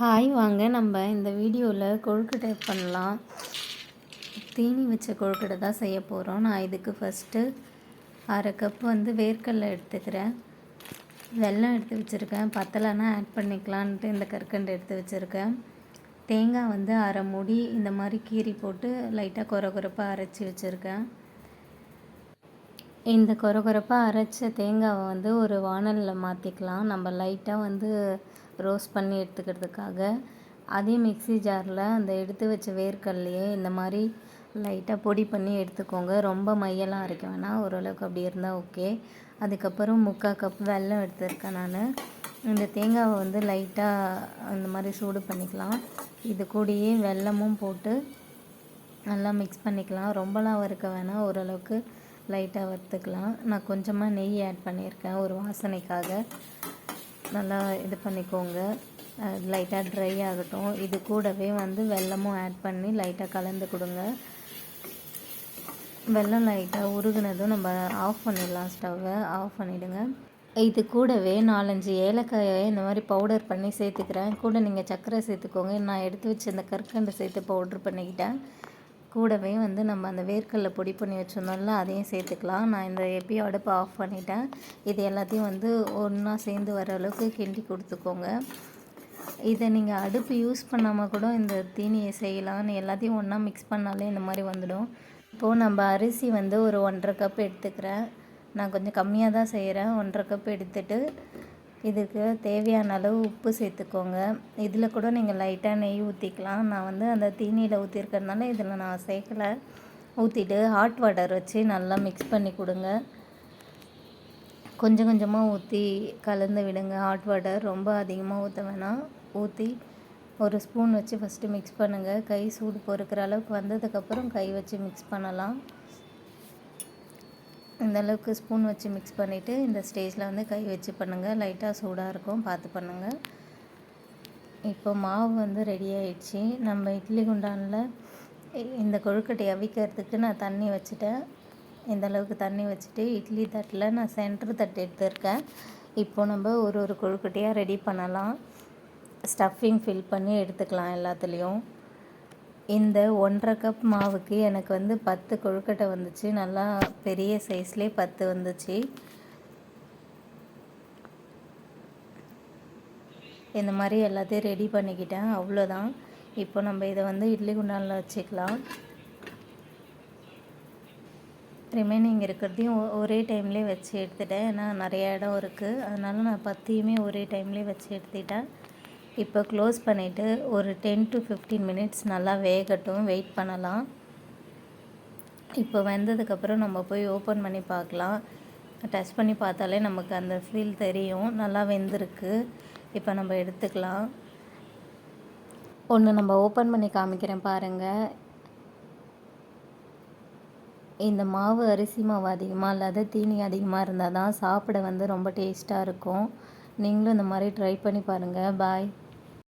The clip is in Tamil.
ஹாய் வாங்க. நம்ம இந்த வீடியோவில் கொழுக்கட்டை பண்ணலாம். தீனி வச்ச கொழுக்கட்டை தான் செய்ய போகிறோம் நான் இதுக்கு ஃபஸ்ட்டு அரை கப் வந்து வேர்க்கடலை எடுத்துக்கிறேன். வெல்லம் எடுத்து வச்சுருக்கேன். பத்தலைன்னா ஆட் பண்ணிக்கலான்ட்டு இந்த கற்கண்டு எடுத்து வச்சுருக்கேன். தேங்காய் வந்து அரை முடி இந்த மாதிரி கீரி போட்டு லைட்டாக கொர கொரப்பாக அரைச்சி வச்சுருக்கேன். இந்த கொர கொரப்பாக அரைச்ச தேங்காவை வந்து ஒரு வானலில் மாற்றிக்கலாம் நம்ம லைட்டாக வந்து ரோஸ்ட் பண்ணி எடுத்துக்கிறதுக்காக அதே மிக்ஸி ஜாரில் அந்த எடுத்து வச்ச வேர்க்கடலையே இந்த மாதிரி லைட்டாக பொடி பண்ணி எடுத்துக்கோங்க. ரொம்ப மையெல்லாம் அரைக்க வேணாம். ஓரளவுக்கு அப்படி இருந்தால் ஓகே. அதுக்கப்புறம் முக்கால் கப் வெல்லம் எடுத்துருக்கேன் நான். இந்த தேங்காவை வந்து லைட்டாக அந்த மாதிரி சூடு பண்ணிக்கலாம். இது கூடயே வெல்லமும் போட்டு நல்லா மிக்ஸ் பண்ணிக்கலாம். ரொம்பலாம் வறுக்க வேணாம். ஓரளவுக்கு லைட்டாக வறுத்துக்கலாம். நான் கொஞ்சமாக நெய் ஆட் பண்ணியிருக்கேன் ஒரு வாசனைக்காக. நல்லா இது பண்ணிக்கோங்க. லைட்டாக ட்ரை ஆகட்டும். இது கூடவே வந்து வெல்லமும் ஆட் பண்ணி லைட்டாக கலந்து கொடுங்க. வெல்லம் லைட்டாக உருகுனதும் நம்ம ஆஃப் பண்ணிடலாம் ஸ்டவ்வை ஆஃப் பண்ணிவிடுங்க இது கூடவே நாலஞ்சு ஏலக்காயை இந்த மாதிரி பவுடர் பண்ணி சேர்த்துக்கிறேன். கூட நீங்கள் சர்க்கரை சேர்த்துக்கோங்க. நான் எடுத்து வச்சு இந்த கற்கண்டை சேர்த்து பவுட்ரு பண்ணிக்கிட்டேன். கூடவே வந்து நம்ம அந்த வேர்க்கடல பொடி பண்ணி வச்சுருந்தோம்ல அதையும் சேர்த்துக்கலாம். நான் இந்த எப்பயும் அடுப்பை ஆஃப் பண்ணிட்டேன். இது எல்லாத்தையும் வந்து ஒன்றா சேர்ந்து வர அளவுக்கு கிண்டி கொடுத்துக்கோங்க. இதை நீங்கள் அடுப்பு யூஸ் பண்ணாமல் கூட இந்த தீனியை செய்யலாம்னு எல்லாத்தையும் ஒன்றா மிக்ஸ் பண்ணாலே இந்த மாதிரி வந்துடும். இப்போது நம்ம அரிசி வந்து ஒரு ஒன்றரை கப் எடுத்துக்கிறேன். நான் கொஞ்சம் கம்மியாக தான் செய்கிறேன் ஒன்றரை கப் எடுத்துகிட்டு இதுக்கு தேவையான அளவு உப்பு சேர்த்துக்கோங்க. இதில் கூட நீங்கள் லைட்டாக நெய் ஊற்றிக்கலாம் நான் வந்து அந்த தீனியில் ஊற்றிருக்கிறதுனால இதில் நான் சேர்க்கலை ஊற்றிட்டு ஹாட் வாட்டர் வச்சு நல்லா மிக்ஸ் பண்ணி கொடுங்க. கொஞ்சம் கொஞ்சமாக ஊற்றி கலந்து விடுங்க. ஹாட் வாட்டர் ரொம்ப அதிகமாக ஊற்ற வேணாம். ஊற்றி ஒரு ஸ்பூன் வச்சு ஃபஸ்ட்டு மிக்ஸ் பண்ணுங்கள் கை சூடு பொறுக்கிற அளவுக்கு வந்ததுக்கப்புறம் கை வச்சு மிக்ஸ் பண்ணலாம். இந்த அளவுக்கு ஸ்பூன் வச்சு மிக்ஸ் பண்ணிவிட்டு இந்த ஸ்டேஜில் வந்து கை வச்சு பண்ணுங்கள் லைட்டாக சூடாக இருக்கும். பார்த்து பண்ணுங்கள் இப்போ மாவு வந்து ரெடி ஆயிடுச்சு. நம்ம இட்லி குண்டானில் இந்த கொழுக்கட்டை அவிக்கிறதுக்கு நான் தண்ணி வச்சுட்டேன். இந்த அளவுக்கு தண்ணி வச்சுட்டு இட்லி தட்டில் நான் சென்ட்ரு தட்டு எடுத்திருக்கேன். இப்போ நம்ம ஒரு ஒரு கொழுக்கட்டையாக ரெடி பண்ணலாம். ஸ்டஃபிங் ஃபில் பண்ணி எடுத்துக்கலாம் எல்லாத்துலேயும். இந்த ஒன்றரை கப் மாவுக்கு எனக்கு வந்து பத்து கொழுக்கட்டை வந்துச்சு. நல்லா பெரிய சைஸ்லேயே பத்து வந்துச்சு. இந்த மாதிரி எல்லாத்தையும் ரெடி பண்ணிக்கிட்டேன். அவ்வளோதான் இப்போ நம்ம இதை வந்து இட்லி குண்டானில் வச்சுக்கலாம். ரிமைனிங் இருக்கிறதையும் ஒரே டைம்லேயே வச்சு எடுத்துட்டேன். ஏன்னா நிறைய இடம் இருக்குது அதனால நான் பத்தையுமே ஒரே டைம்லேயே வச்சு எடுத்துக்கிட்டேன். இப்போ க்ளோஸ் பண்ணிவிட்டு ஒரு டென் டு ஃபிஃப்டீன் மினிட்ஸ் நல்லா வேகட்டும் வெயிட் பண்ணலாம். இப்போ வெந்ததுக்கப்புறம் நம்ம போய் ஓப்பன் பண்ணி பார்க்கலாம். டச் பண்ணி பார்த்தாலே நமக்கு அந்த ஃபீல் தெரியும். நல்லா வெந்திருக்கு. இப்போ நம்ம எடுத்துக்கலாம். ஒன்று நம்ம ஓப்பன் பண்ணி காமிக்கிறேன் பாருங்கள் இந்த மாவு அரிசி மாவு அதிகமாக இல்லாத தீனி அதிகமாக இருந்தால் தான் சாப்பிட வந்து ரொம்ப டேஸ்ட்டாக இருக்கும். நீங்களும் இந்த மாதிரி ட்ரை பண்ணி பாருங்கள் பாய்